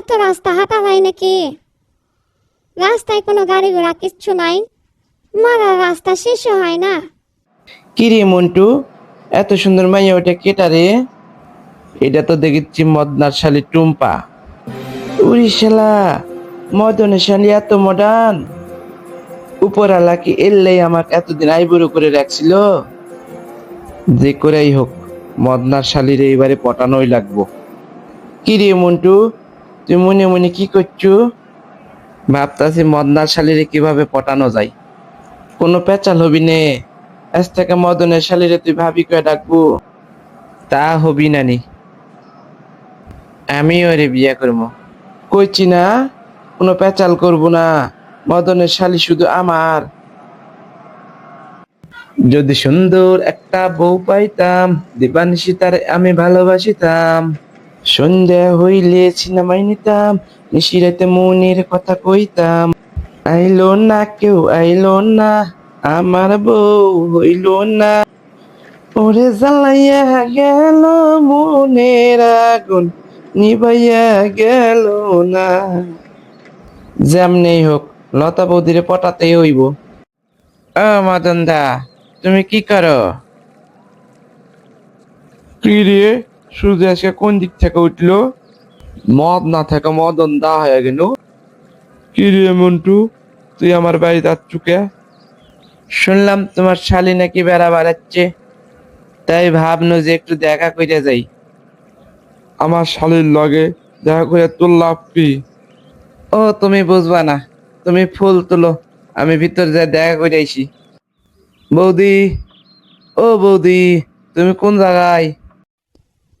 এত রাস্তা হাঁটা যায় নাকি? রাস্তায় কোনো গাড়ি ঘোড়া কিচ্ছু নাই। মারা রাস্তা শেষ হয় না। কি রে মন্টু? এত সুন্দর মাইয়া ওটা কেটা রে? এটা তো দেখেছি মদনার শালি টুম্পা। উড়ি শালা, মদনের শালি এত মডার্ন উপরালা কি এললেই আমাকে এতদিন আইবুড়ো করে রাখছিল? যে করেই হোক, মদনার শালির এইবারে পটানোই লাগবো। কি রে মন্টু? তুই মনে মনে কি করছ? ভাবতাছি মদনার শালিরে কীভাবে পটানো যায়। কোনো পেঁচাল হবি নে। আজ থেকে মদনের শালিরে তুই ভাবি কয়ে ডাকবো। তা হবি নানি আমি ওরে বিয়ে করব কইছি না, কোনো পেঁচাল করব না। মদনের শালি শুধু আমার। যদি সুন্দর একটা বউ পাইতাম, দিবানিশি তার আমি ভালোবাসিতাম। সন্ধ্যা হইলে সিনেমাই নিতাম, নিশিরাতে মনের কথা কইতাম। আইলো না, কেউ আইলো না, আমার বউ হইল না। ওরে জ্বালাইয়া গেল মনের আগুন, নিবাইয়া গেল না। যেমনি হোক, লতা বৌদিরে পটাতেই হইব। মদন দা তুমি কি করো? কি রে? সূর্য আজকে কোন দিক থেকে উঠল? মদ না থাকা মদন দা হয়ে গেল। কি রে মন্টু, তুই আমার বাড়িতে আচ্ছুকে শুনলাম তোমার শালি নাকি বেড়া বাড়াচ্ছে তাই ভাবনো যে একটু দেখা কইরা যাই। আমার শালির লগে দেখা করে তোর লাভ কি? ও, তুমি বুঝবা না। তুমি ফুল তুলো, আমি ভিতর যা দেখা করে আইছি। বৌদি, ও বৌদি, তুমি কোন জায়গায়?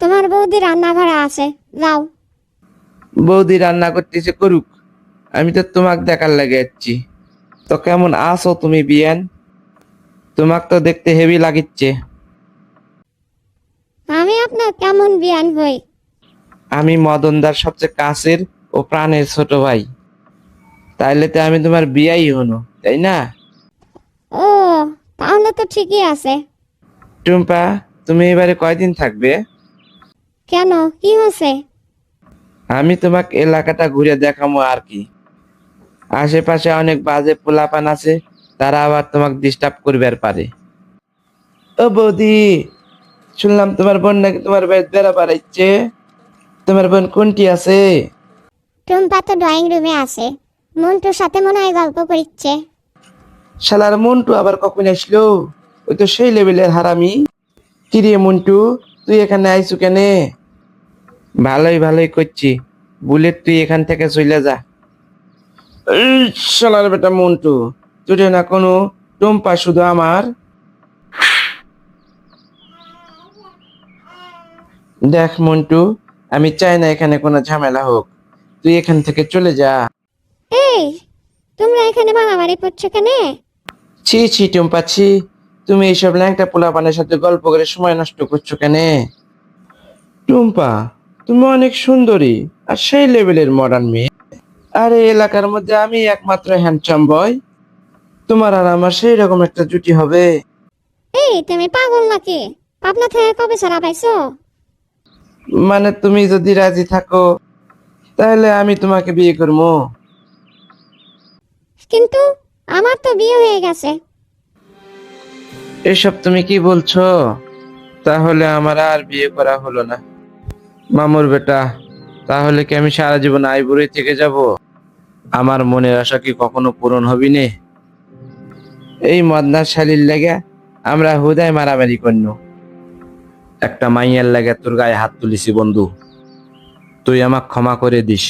তোমার বৌদি রান্নাঘরে আছে যাও। বৌদি রান্না করতেছে করুক। আমি তো তোমাকে দেখার লাগে যাচ্ছি। তো কেমন আছো তুমি বিয়ান? তোমাক তো দেখতে হেভি লাগিচ্ছে। আমি আপনার কেমন বিয়ান হই? আমি মদনদার সবচেয়ে কাছের ও প্রাণের ছোট ভাই। তাইলে তো আমি তোমার বিয়াই হনো তাই না? ও তাহলে তো ঠিকই আছে। টুম্পা তুমি এবারে কয়দিন থাকবে? কেন? কি হয়েছে? আমি তোমাকে এলাকাটা ঘুরে দেখাবো আর কি। আশেপাশে অনেক বাজে পোলাপান আছে তারা আবার তোমাকে ডিস্টার্ব করবে আর পারে। ও বৌদি শুনলাম তোমার বোন নাকি তোমার বাড়ি বেড়া বাড়াইছে তোমার বোন কোনটি আছে? টুম্পা তো ড্রয়িং রুমে আছে। মন্টুর সাথে মনে হয় গল্প করিচ্ছে। শালার মন্টু আবার কখন আসলো? ওই তো সেই লেভেলের হারামি। কিরে মন্টু তুই এখানে আইসু কেনে? ভালোই ভালোই করছি। বুলেট তুই এখান থেকে চলে যা। এই শালার বেটা মন্টু তুই না কোনো টম্পা শুধু আমার? দেখ মন্টু আমি চাই না এখানে কোনো ঝামেলা হোক। তুই এখান থেকে চলে যা। এই তোমরা এখানে মারামারি করছ কেনে? ছি ছি টুম্পা ছি। তুমি এইসব ল্যাংটা পোলাপানের সাথে গল্প করে সময় নষ্ট করছ কেন? টুম্পা তুমি অনেক সুন্দরী আর সেই লেভেলের মডার্ন মেয়ে। আর এই এলাকার মধ্যে আমি একমাত্র হ্যান্ডসাম বয় তোমার আর আমার সেই রকম একটা জুটি হবে। এই তুমি পাগল নাকি? পাবনা থেকে কবে ছাড়া পাইছো? মানে তুমি যদি রাজি থাকো তাহলে আমি তোমাকে বিয়ে করব। কিন্তু আমার তো বিয়ে হয়ে গেছে। এসব তুমি কি বলছো? তাহলে আমার আর বিয়ে করা হলো না। মামুর বেটা, তাহলে কি আমি সারা জীবন আইবুড়ি থেকে যাব? আমার মনের আশা কি কখনো পূরণ হবি নে এই মদনার শালির লেগে আমরা হুদায় মারামারি করন। একটা মাইয়ার লাগে তোর গায়ে হাত তুলিছি বন্ধু। তুই আমাকে ক্ষমা করে দিস।